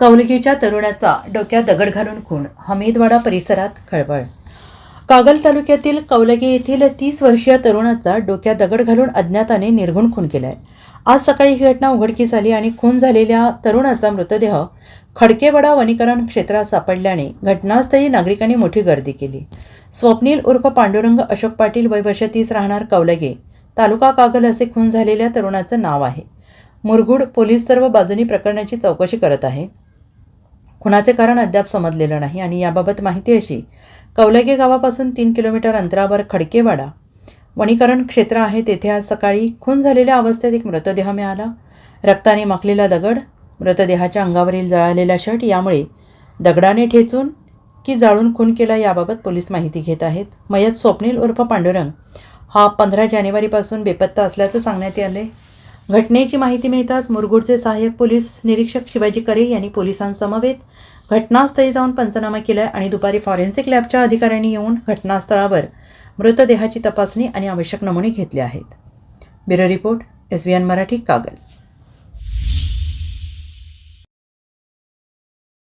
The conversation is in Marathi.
कौलगीच्या तरुणाचा डोक्यात दगड घालून खून हमीदवाडा परिसरात खळबळ. कागल तालुक्यातील कौलगी येथील तीस वर्षीय तरुणाचा डोक्यात दगड घालून अज्ञाताने निर्घुण खून केलाय. आज सकाळी ही घटना उघडकीस आली आणि खून झालेल्या तरुणाचा मृतदेह खडकेवाडा वनीकरण क्षेत्रात सापडल्याने घटनास्थळी नागरिकांनी मोठी गर्दी केली. स्वप्नील उर्फ पांडुरंग अशोक पाटील वय वर्ष तीस राहणार कौलगे तालुका कागल असे खून झालेल्या तरुणाचं नाव आहे. मुरगुड पोलीस सर्व बाजूनी प्रकरणाची चौकशी करत आहे. खुनाचे कारण अद्याप समजलेलं नाही आणि याबाबत माहिती अशी. कौलगे गावापासून तीन किलोमीटर अंतरावर खडकेवाडा. वनीकरण क्षेत्र आहे तेथे आज सकाळी खून झालेल्या अवस्थेत एक मृतदेह मिळाला. रक्ताने माखलेला दगड मृतदेहाच्या अंगावरील जळालेला शर्ट यामुळे दगडाने ठेचून की जाळून खून केला याबाबत पोलीस माहिती घेत आहेत. मयत स्वप्नील उर्फ पांडुरंग. हा पंधरा जानेवारीपासून बेपत्ता असल्याचं सांगण्यात आले घटनेची माहिती मिळताच मुरगुडचे सहाय्यक पोलीस निरीक्षक शिवाजी करे यांनी पोलिसांसमवेत घटनास्थळी जाऊन पंचनामा केला आणि दुपारी फॉरेन्सिक लॅबच्या अधिकाऱ्यांनी येऊन घटनास्थळावर मृतदेहाची तपासणी आणि आवश्यक नमुने घेतले आहेत. Bureau report S B N Marathi Kagal.